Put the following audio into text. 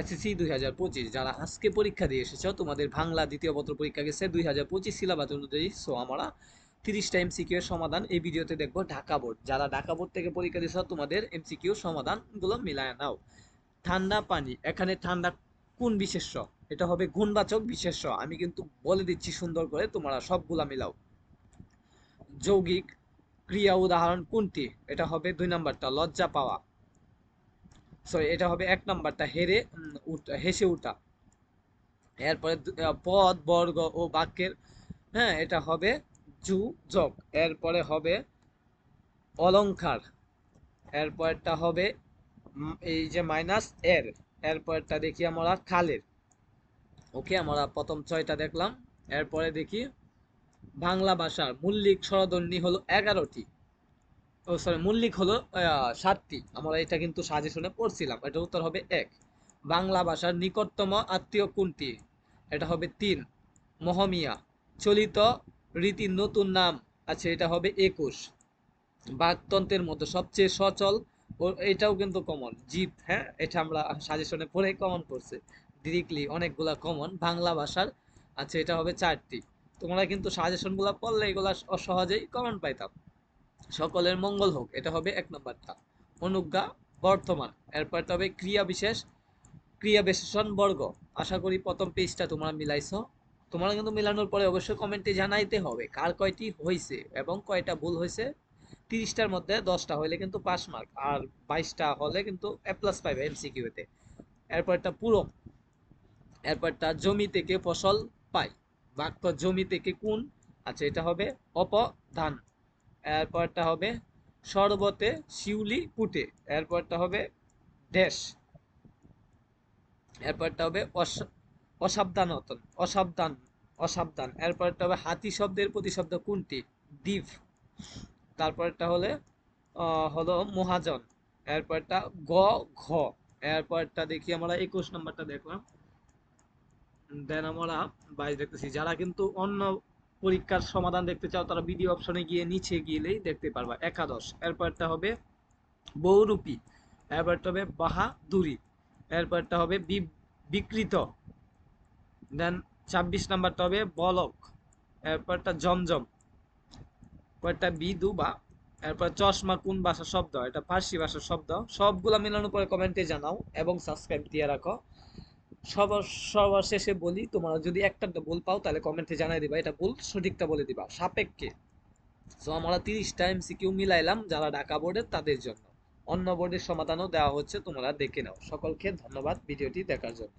SSC দুই হাজার পঁচিশ, যারা আজকে পরীক্ষা দিয়ে এসেছ, তোমাদের বাংলা দ্বিতীয় পত্র পরীক্ষা গেছে দুই হাজার পঁচিশ সিলেবাস অনুযায়ী। সো আমরা তিরিশটা এমসিকিউ এর সমাধান এই ভিডিওতে দেখব ঢাকা বোর্ড। যারা ঢাকা বোর্ড থেকে পরীক্ষা দিয়েছ, তোমাদের এমসিকিউ সমাধানগুলো মিলায় নাও। ঠান্ডা পানি, এখানে ঠান্ডা কোন বিশেষ্য? এটা হবে গুণবাচক বিশেষ্য। আমি কিন্তু বলে দিচ্ছি সুন্দর করে, তোমরা সবগুলা মিলাও। যৌগিক ক্রিয়া উদাহরণ কোনটি? এটা হবে দুই নাম্বারটা, লজ্জা পাওয়া। সরি এটা হবে এক নাম্বারটা হেরে উঠা, হেসে উঠা। এরপরে পদ, বর্গ ও বাক্যের হ্যাঁ এটা হবে যু যোগ এরপরে হবে অলংকার। এরপরটা হবে এই যে মাইনাস এর। এরপরটা দেখি আমরা খালের। ওকে, আমরা প্রথম ছয়টা দেখলাম। এরপরে দেখি বাংলা ভাষার মূল্যিক স্বরধ্বনি হলো এগারোটি। ও সরি মূল্যিক হলো সাতটি। আমরা এটা কিন্তু সাজেশনে পড়ছিলাম। এটা উত্তর হবে এক। বাংলা ভাষার নিকটতম আত্মীয় কোনটি? এটা হবে তিন। মহমিয়া। চলিত রীতির নতুন নাম। আছে এটা হবে একুশ। বাকতন্ত্রের মধ্যে সবচেয়ে সচল ও এটাও কিন্তু কমন জিপ হ্যাঁ? এটা আমরা সাজেশনে পড়ে কমন করছে। ডিরেক্টলি অনেকগুলা কমন বাংলা ভাষার। আচ্ছা এটা হবে চারটি। তোমরা কিন্তু সাজেশনগুলো পড়লে এগুলা সহজেই কমন পাইতাম। সকলের মঙ্গল হোক। এটা হবে এক নম্বরটা অনুজ্ঞা, বর্তমান। এরপরটা হবে ক্রিয়া বিশেষ, ক্রিয়া বিশেষণ বর্গ। আশা করি প্রথম পেজটা তোমরা মিলাইছো। তোমরা কিন্তু মিলানোর পরে অবশ্যই কমেন্টে জানাইতে হবে কার কয়টি হয়েছে এবং কয়টা ভুল হয়েছে তিরিশটার মধ্যে দশটা হলে কিন্তু পাস মার্ক আর বাইশটা হলে কিন্তু এ প্লাস পাইবে এমসিকিউতে এরপরটা পূরক এরপরটা জমি থেকে ফসল পাই। বাক্য জমি থেকে কোন? আচ্ছা এটা হবে অপধান। এরপরটা হবে শরবতে শিউলি ফুটে এরপরটা হবে ড্যাশ এরপরটা হবে অস- অসাবধানতন, অসাবধান অসাবধান, এরপরটা হবে হাতি শব্দের প্রতিশব্দ কোনটি? ডিভ তারপরটা হলে হলো মহাজন, এরপরটা গ, ঘ, এরপরটা দেখি আমরা একুশ নম্বরটা দেখলাম, দেন আমরা বাইশ দেখতেছি, যারা কিন্তু অন্য পরীক্ষার সমাধান দেখতে চাও, তারা ভিডিও অপশনে গিয়ে নিচে গেলেই দেখতে পারবা। একাদশ, এরপরটা হবে বহুরূপী, এরপরটা হবে বাহাদুরি, এরপরটা হবে বি- বিকৃত দেন ছাব্বিশ নাম্বারটা হবে বলক, এরপরটা জমজম কয়েকটা পরটা বিদুবা এরপর চশমা কোন ভাষার শব্দ, এটা ফার্সি ভাষার শব্দ, সবগুলা মেলানোর পরে কমেন্টে জানাও এবং সাবস্ক্রাইব দিয়ে রাখো। সবার সবার শেষে বলি, তোমরা যদি একটা ভুল পাও, তাহলে কমেন্টে জানাই দিবা। এটা ভুল, সঠিকটা বলে দিবা। সাপেক্ষে। সো আমরা তিরিশটা এমসিকিউ মিলাইলাম যারা ঢাকা বোর্ডের তাদের জন্য। অন্য বোর্ডের সমাধানও দেওয়া হচ্ছে, তোমরা দেখে নাও। সকলকে ধন্যবাদ ভিডিওটি দেখার জন্য।